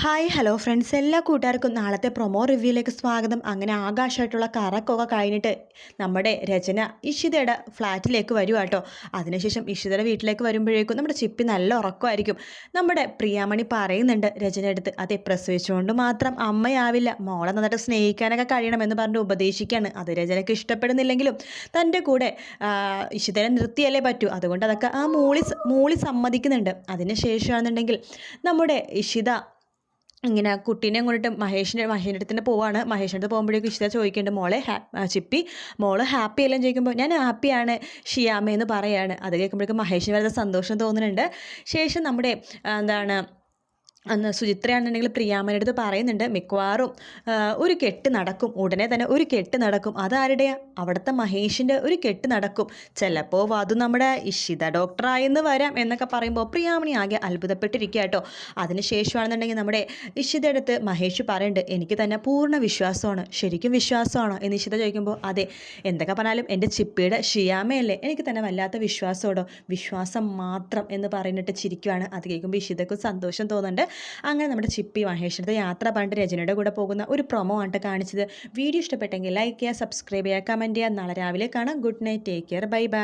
Hi hello friends എല്ലാ കൂട്ടുകാർക്കും നാളത്തെ പ്രൊമോ റിവ്യൂയിലേക്ക് സ്വാഗതം. അങ്ങനെ ആകാശമായിട്ടുള്ള കറക്കൊക്കെ കഴിഞ്ഞിട്ട് നമ്മുടെ രചന ഇഷിതയുടെ ഫ്ലാറ്റിലേക്ക് വരും കേട്ടോ അതിനുശേഷം ഇഷിതയുടെ വീട്ടിലേക്ക് വരുമ്പോഴേക്കും നമ്മുടെ ചിപ്പി നല്ല ഉറക്കമായിരിക്കും. നമ്മുടെ പ്രിയാമണി പറയുന്നുണ്ട് രചന എടുത്ത് അതെ പ്രസവിച്ചുകൊണ്ട് മാത്രം അമ്മയാവില്ല. മോളെ നന്നായിട്ട് സ്നേഹിക്കാനൊക്കെ കഴിയണമെന്ന് പറഞ്ഞ് ഉപദേശിക്കുകയാണ് അത് രചനയ്ക്ക് ഇഷ്ടപ്പെടുന്നില്ലെങ്കിലും തന്റെ കൂടെ ഇഷിതനെ നിർത്തിയല്ലേ പറ്റൂ. അതുകൊണ്ട് അതൊക്കെ ആ മൂളി മൂളി സമ്മതിക്കുന്നുണ്ട്. അതിന് ശേഷമാണെന്നുണ്ടെങ്കിൽ നമ്മുടെ ഇഷിത ഇങ്ങനെ കുട്ടീനെ കൊണ്ടിട്ട് മഹേഷിന്റെ മഹേഷിന്റെ അടുത്ത് തന്നെ പോവാണ്. മഹേഷിന്റെ അടുത്ത് പോകുമ്പോഴേക്കും ഇഷ്ട ചോദിക്കേണ്ട മോളെ ചിപ്പി മോൾ ഹാപ്പി എല്ലാം ചോദിക്കുമ്പോൾ ഞാൻ ഹാപ്പിയാണ് ഷിയാമ എന്ന് പറയാണ്. അത് കേൾക്കുമ്പോഴേക്കും മഹേഷിന് വളരെ സന്തോഷം തോന്നുന്നുണ്ട്. ശേഷം നമ്മുടെ എന്താണ് അന്ന് സുചിത്രയാണെന്നുണ്ടെങ്കിൽ പ്രിയാമ്മയുടെ അടുത്ത് പറയുന്നുണ്ട് മിക്കവാറും ഒരു കെട്ട് നടക്കും. ഉടനെ തന്നെ ഒരു കെട്ട് നടക്കും. അതാരുടെയാ അവിടുത്തെ മഹേഷിന്റെ ഒരു കെട്ട് നടക്കും. ചിലപ്പോൾ അത് നമ്മുടെ ഇഷിത ഡോക്ടറായെന്ന് വരാം എന്നൊക്കെ പറയുമ്പോൾ പ്രിയാമണി ആകെ അത്ഭുതപ്പെട്ടിരിക്കുക കേട്ടോ അതിനുശേഷമാണെന്നുണ്ടെങ്കിൽ നമ്മുടെ ഇഷിതയുടെ അടുത്ത് മഹേഷ് പറയുന്നുണ്ട് എനിക്ക് തന്നെ പൂർണ വിശ്വാസമാണ്. ശരിക്കും വിശ്വാസമാണ്? എന്ന് ഇഷിത ചോദിക്കുമ്പോൾ അതെ. എന്തൊക്കെ പറഞ്ഞാലും എന്റെ ചിപ്പിയുടെ ഷിയാമയല്ലേ എനിക്ക് തന്നെ വല്ലാത്ത വിശ്വാസമോടോ വിശ്വാസം മാത്രം എന്ന് പറഞ്ഞിട്ട് ചിരിക്കുവാണ്. അത് കേൾക്കുമ്പോൾ ഇഷിതക്കും സന്തോഷം തോന്നുന്നുണ്ട്. അങ്ങനെ നമ്മുടെ ചിപ്പി മഹേഷിന്റെ യാത്ര പറഞ്ഞിട്ട് രചനയുടെ കൂടെ പോകുന്ന ഒരു പ്രൊമോ ആണ് കാണിച്ചത്. വീഡിയോ ഇഷ്ടപ്പെട്ടെങ്കിൽ ലൈക്ക് ചെയ്യുക സബ്സ്ക്രൈബ് ചെയ്യുക കമന്റ് ചെയ്യുക. നാളെ രാവിലെ കാണാം. Good night take care bye bye